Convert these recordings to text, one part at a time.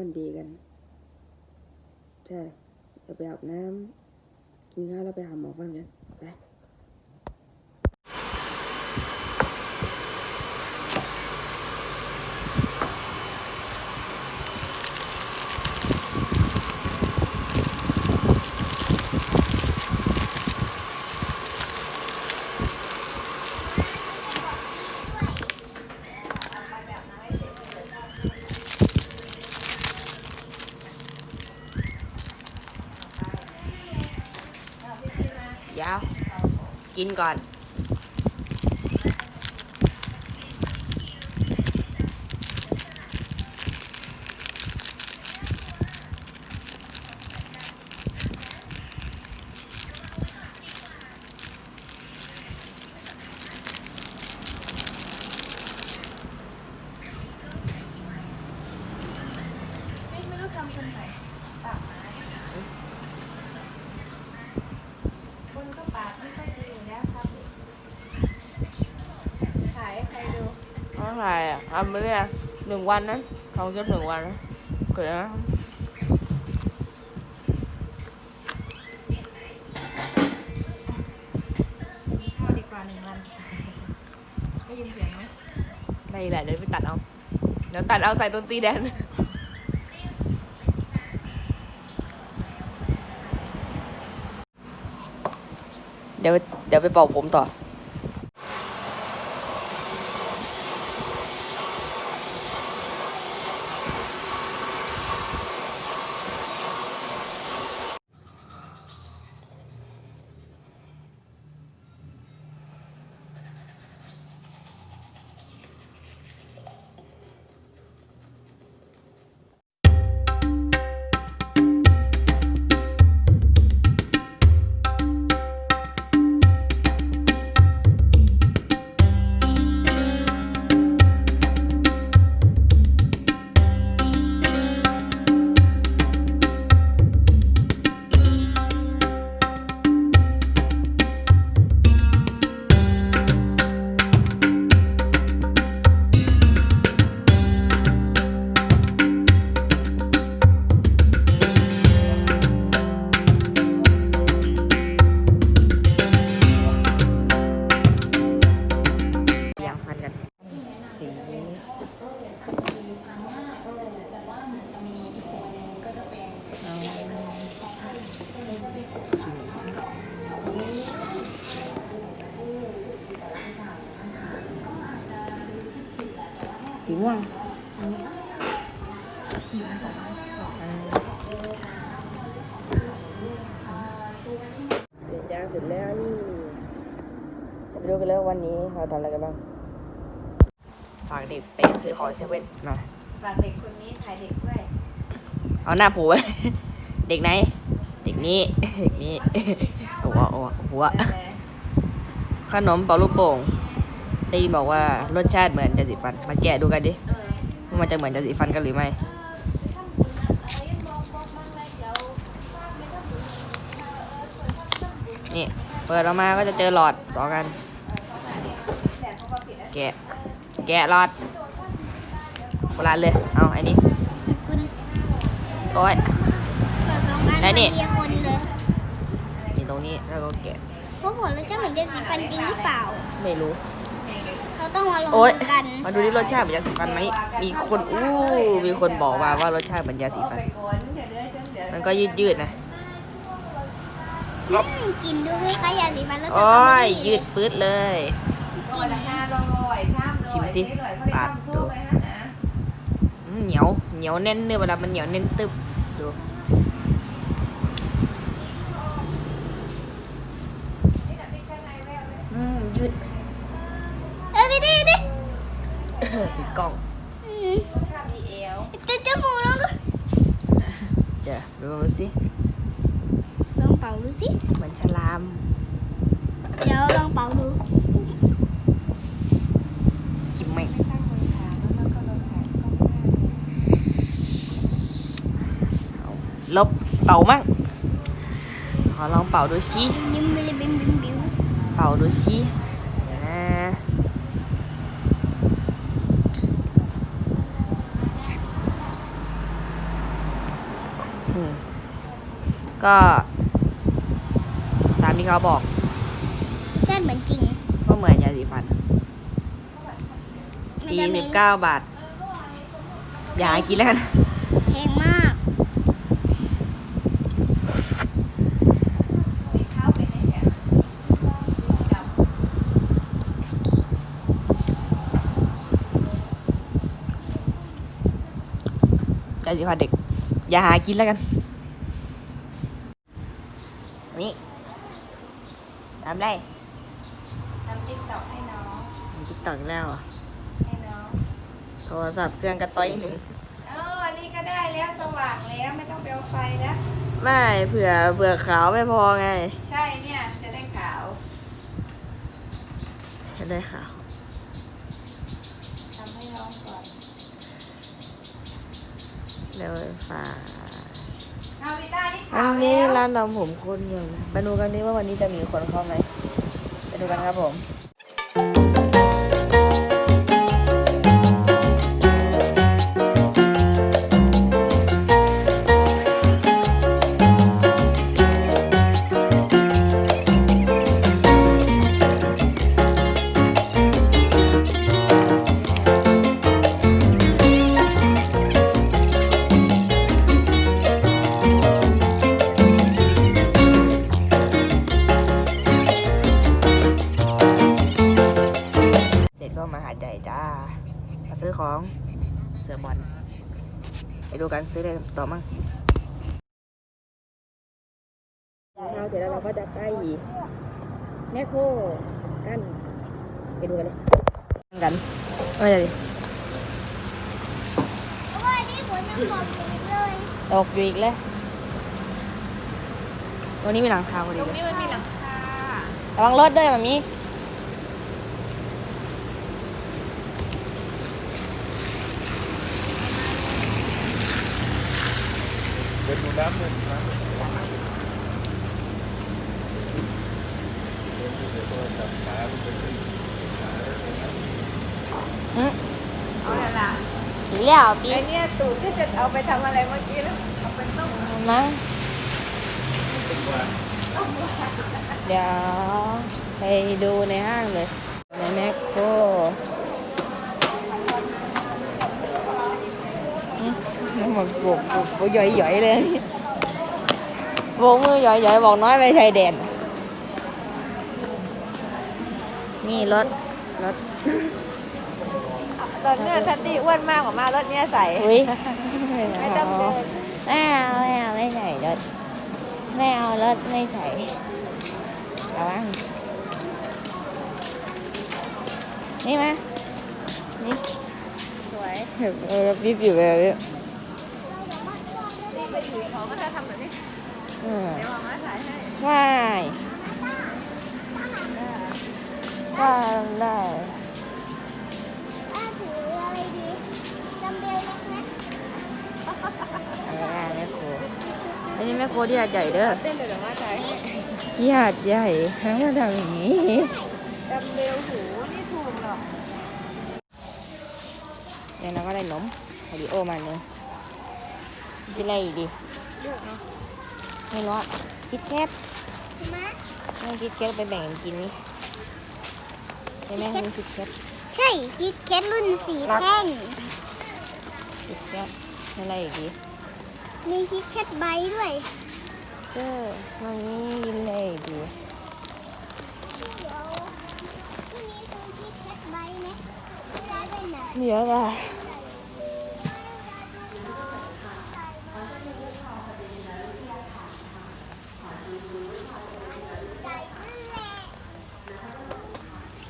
วันดีกัน ใช่เดี๋ยวไปอาบน้ำกินข้าวแล้วไปหาหมอฟันกัน ไป เดี๋ยว กินก่อน ไม่รู้ทำคนไหนปากไม้คนก็ปากไม่ค่อยดีอยู่แล้วครับขายให้ใครดู อะไรอะ ทำไปเลยอะหนึ่งวันนะทองชุดหนึ่งวันนะเกิดนะเข้าดีกว่าหนึ่งวันได้ยินเสียงไหมได้แหละเดี๋ยวไปตัดเอา เดี๋ยวตัดเอาใส่ดนตรีแดนเดี๋ยวเดี๋ยวไปเป่าผมต่อ สร็จแล้วนี่จะไปดูกันแล้ววันนี้เราทำอะไรกันบ้าง ฝากเด็กไปซื้อของเซเว่นหน่อย ฝากเด็กคนนี้ถ่ายเด็กด้วย เอาหน้าผูไว้เด็กไหน เด็กนี้ เด็กนี้ หัวหัวหัวได้เลยขนมเป่าลูกโป่งได้ยินบอกว่ารสชาติเหมือนยาสีฟัน มาแกะดูกันดิเออว่ามันจะเหมือนยาสีฟันกันหรือไม่ นี่ เปิดออกมาก็จะเจอหลอดสองกัน แกะ แกะหลอดโบราณเลย เอาไอ้นี่คุณโอ้ย เปิดสองอันไหนนี่ พอดีคนเลยนี่ตรงนี้แล้วก็แกะ พวกผมรสชาติเหมือนยาสีฟันจริงหรือเปล่า ไม่รู้ เราต้องมาลองโอ๊ยดูกันมาดูที่รสชาติเหมือนยาสีฟันไหม มีคน อู้ มีคนบอกมาว่ารสชาติเหมือนยาสีฟันไปโกนเดี๋ยวเดี๋ยวเดี๋ยวมันก็ยืดยืดๆนะ อืมกลินดูคล้ายๆยาสีฟันแล้วจะโอ้ต้องยยืดปื๊ดเลยโอ้ยราคาลองลอยช่ำชิมสิปาดดู อืมเหนียวเหนียวแน่นเนื้อเวลามันเหนียวแน่นตึบดูอืมยืด เออไปดิดิติดกล้องอืมข้ามีเอวติดจมูกลองดูเดี๋ยวดูสิลองเป่าดูสิ เหมือนฉลาม เดี๋ยวลองเป่าดูกินแม่งตั้งบนขาแล้วก็ลงขากล้องหน้าเอาลบเป่ามั่งขอลองเป่าดูสิยิ้มบิลบิมบิมบิวเป่าดูสิเดี๋ยวนะก็ตาม ที่เขาบอกใช่เหมือนจริง ก็เหมือนยาสีฟันมันสี่จะมีสิบเก้าบาท อย่าหากินแล้วกันแพงมาก ยาสีฟันเด็ก อย่าหากินแล้วกันนี่ ทำได้ทำติ๊กต็อกให้น้องติ๊กต็อกแล้วอะให้น้อง โทรศัพท์เครื่องกระต้อยหนึ่งเอออันนี้ก็ได้แล้วสว่างแล้วไม่ต้องไปเอาไฟแล้ว ไม่เผื่อเผื่อขาวไม่พอไง ใช่เนี่ยจะได้ขาว จะได้ขาวทำให้น้องก่อนเร็วฟ้า เอาวิต้านี่อัขาวนนี้แล้วร้านทำผมคนเยอะนะไปดูกันนี้ว่าวันนี้จะมีคนเข้าไหมไปดูกันครับผม ต่อมั่งข้าวเสร็จแล้วเราก็จะไปแมคโครกันไปดูกันเลยกันไม่ใช่ดิเพราะว่านี่ฝนยังตกอยู่เลยตกอยู่อีกแล้ววันนี้มีหลังคาพอดีเลยนี่มันมีหลังคาระวังรถด้วยมามี เป็นดูน้ำเลยน้ำเอาละล่ะถึงแล้วปีไอเนี่ยตูดที่จะเอาไปทำอะไรเมื่อกี้แล้วเอาไปต้มมั้งเดี๋ยวไปดูในห้างเลย ในแมคโครอืมมัน หมดบุกบุกบุกหย่อยๆเลยโบกมือหย่อยๆบอกน้อยไปชายแดน นี่รถรถรถเนี่ยทันตีอ้วนมากกว่ามารถเนี่ยใส่อุ้ยไม่ต้องเดินไม่เอาไม่เอาไม่ใส่รถไม่เอารถไม่ใส่ระวังนี่มานี่สวยเออปิ๊บอยู่แบบนี้นี่ ไปถือของก็จะทำแบบนี้ อืมเดี๋ยวมาม่าถ่ายให้ว่ายว่าได้ถ้าถืออะไรดีจำเบลเล็กไหมอะไรอะแม่โคอันนี้แม่โคที่หาดใหญ่เด้อเต้นเลยเดี๋ยวมาถ่ายให้ที่หาดใหญ่ทั้งมาทำอย่างนี้จำเบลหูนี่ถูกหรอก เดี๋ยวเราก็ได้นมโอริโอมาเนื้อะ กินอะไรอีกดีเลือกเนาะไม่รู้อะคิดแคบใช่ไหมให้คิดแคบไปแบ่งกันกินนี่ใช่ไหมให้คิดแคบใช่คิดแคทรุ่นสีแท่งคิดแคบอะไรอีกดีมีคิดแคทใบด้วยเออมันนี่กินอะไรอีกดีเดี๋ยวพรุ่งนี้ซื้อคิดแคทใบไหมไม่ได้ไปไหนเดี๋ยวล่ะ ใจนั่นแหละ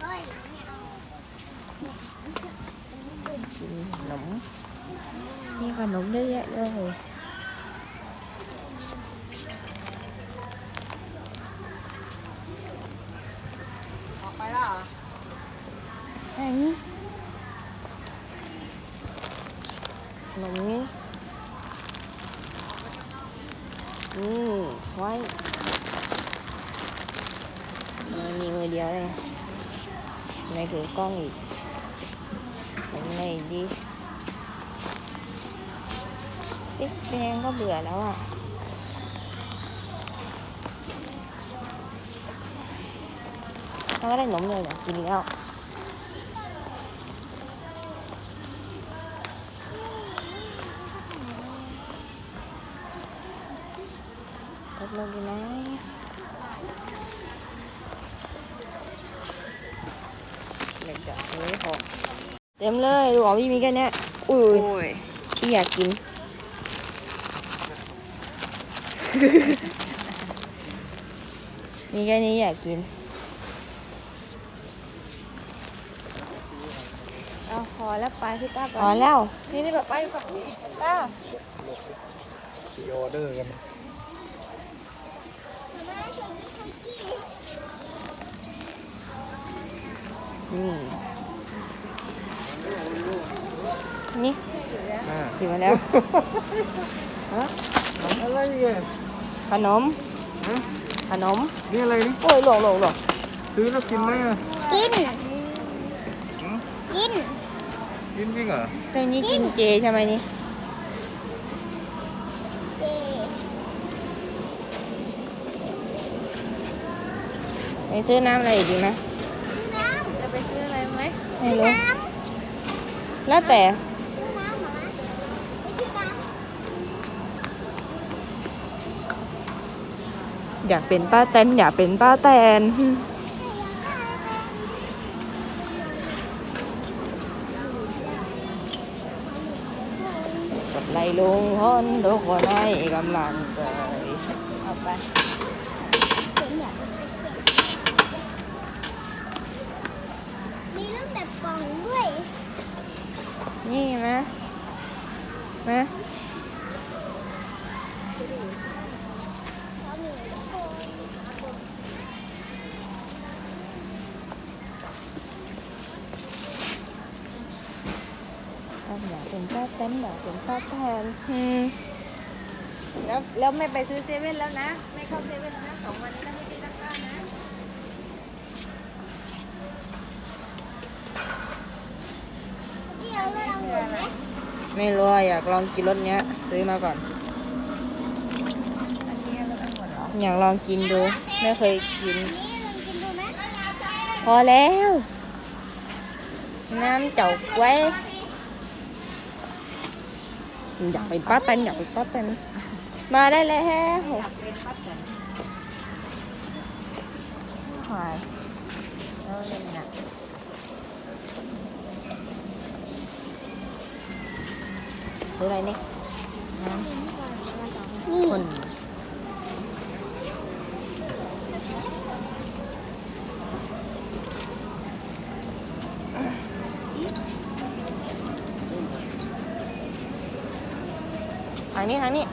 เฮ้ยไม่เอา กินขนมมีขนมเยอะแยะเลย ออกไปแล้วเหรออันนี้ขนมนี้นี่ไว้มือมีมือเดียวเลยในถือกล้องอีกเป็นไงดีติ๊กแดงก็เบื่อแล้วอะ ถ้าไม่ได้นมเลยอยากกินอีกแล้วลดลงดีไหมเด็กจะไม่พอเต็มเลยดูอ๋อพี่มีแค่เนี้ยอุ้ยพี่อยากกินมีแค่นี้อยากกิน เอาพอแล้วไปพี่ต้าพอแล้ว นี่นี่แบบไปฝั่งนี้ต้ามีออเดอร์กันนี่นี่อ่าถึงมาแล้วอะไรเนี่ยขนมฮะขนมนี่อะไรนี่โอ้ยหลงหลงหลงซื้อแล้วกินไหมอะกินหืมกิน กินจริงเหรอเรื่องนี้กินเจใช่ไหมนี่ เจไปซื้อน้ำอะไรอีกดีไหมน้ำจะไปซื้ออะไรไหมไม่รู้ น้แล้วแต่ำซื้อน้ำเหรอไม่ใช่น้ำอยากเป็นป้าแตนอยากเป็นป้าแตนกดไลุงพนทุกคนให้กำลังใจเอาไปเจ๋งอยากเป็นเจ๋งมีรูปแบบกล่องด้วย นี่ไหมไหมทุกคน อยากเป็นป้าแตนอยากเป็นป้าแตนอืมแล้วแล้วไม่ไปซื้อเซเว่นแล้วนะ ไม่เข้าเซเว่นแล้วนะสองวันนี้แล้วไม่ได้ตั้งค่านะเดี๋ยวเราลองดูไหมไม่รู้อะอยากลองกินรสเนี้ย ซื้อมาก่อน อันนี้เราต้องหมดเหรออยากลองกินดู ไม่เคยกิน นี่ลองกินดูไหมพอแล้ว น้ำเจ้าไว้ อยากเป็นป้าแตนอยากเป็นป้าแตนมาได้แล้วอยากเป็นป้าแตนหายแล้วเล่นน่ะซื้ออะไรนี่นี่คน ทางนี้ทางนี้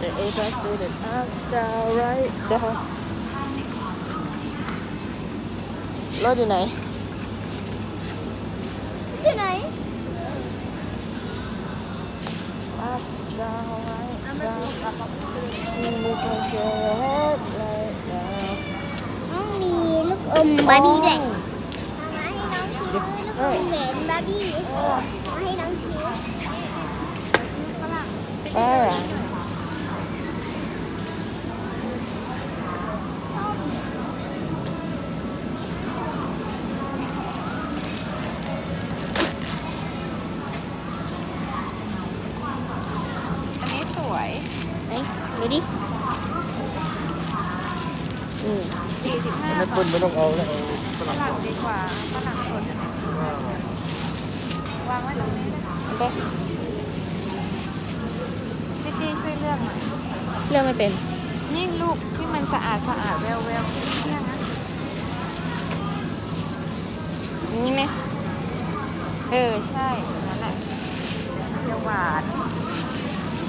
The A bus to the after right down รถอยู่ไหน ที่ไหน up down right down in the control right down น้องมีลูกอม ไว้ตรงนี้นะเอาไปพี่จี้ช่วยเลือกหน่อยเลือกไม่เป็น นี่ลูกที่มันสะอาดสะอาดแววแววเนี่ยนะนี่ไหมเออใช่นั่นแหละเดี๋ยวหวาน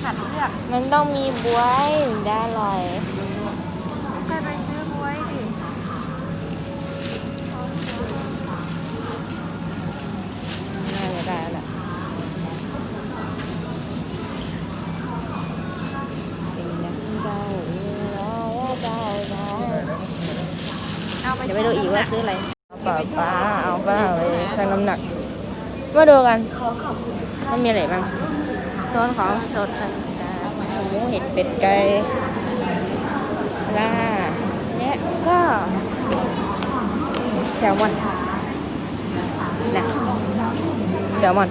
หัดเลือก มันต้องมีบวยถึงได้อร่อย ไปไปซื้อบวยดิ น่าจะได้แล้วแหละเป็นนักเดาเออเดาเดาเดา เดี๋ยว ไปดูอีกว่าซื้ออะไรป้าป้าเอาป้าไปชั่งน้ำหนัก มาดูกันว่ามีอะไรบ้างโซนของสดต่างๆหมูเห็ดเป็ดไก่ปลาและก็แซลมอนนะแซลมอน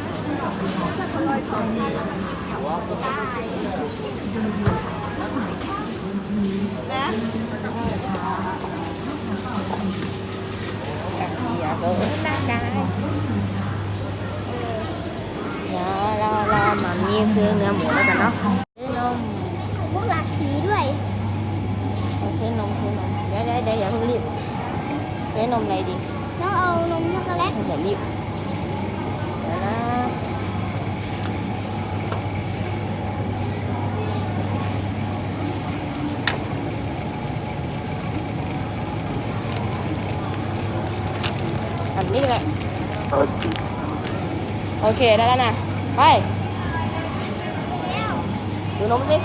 มามีคือเนื้อหมูแล้วกันเนาะซื้นมไข่มุกหลากสีด้วยเอาซื้นมซื้นมเดี๋ยวเดี๋ยวเดี๋ยวอย่าเพิ่งรีบซื้นมอะไรดีต้องเอานมช็อกโกแลตอย่ารีบเดี๋ยวนะอันนี้เลยโอเคได้แล้วนะไป ดูนมสิ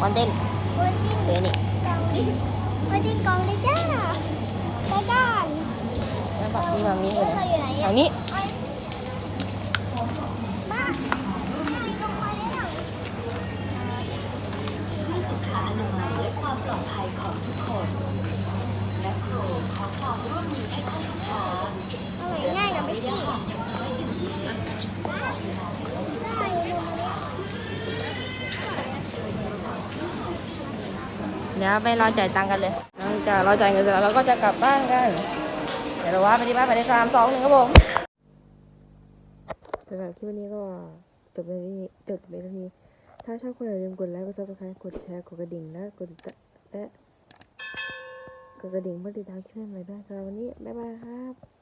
คอนเทนต์วันที่เดี๋ยวนี่กล่องนี้วันที่กล่องเลยจ้าไปกันแล้วแบบนี้แบบนี้เลยเรานะอยู่ไหน แถ อะ วนี้ มา อร่อยง่ายกับไม่กี่ได้นมเล็ก เดี๋ยวไปรอจ่ายตังค์กันเลยหลังจากรอจ่ายเงินเสร็จแล้วเราก็จะกลับบ้านกัน เดี๋ยวเราว่าไปที่บ้านไปในสามสองหนึ่งครับผมสำหรับคลิปวันนี้ก็จบในนี้จบในเท่านี้ ถ้าชอบก็อย่าลืมกดไลค์ กดซับสไครต์กดแชร์ กดกระดิ่งและกดติดตามและกดกระดิ่งเพื่อติดตามคลิปใหม่ๆด้วยสำหรับวันนี้ บ๊ายบายครับ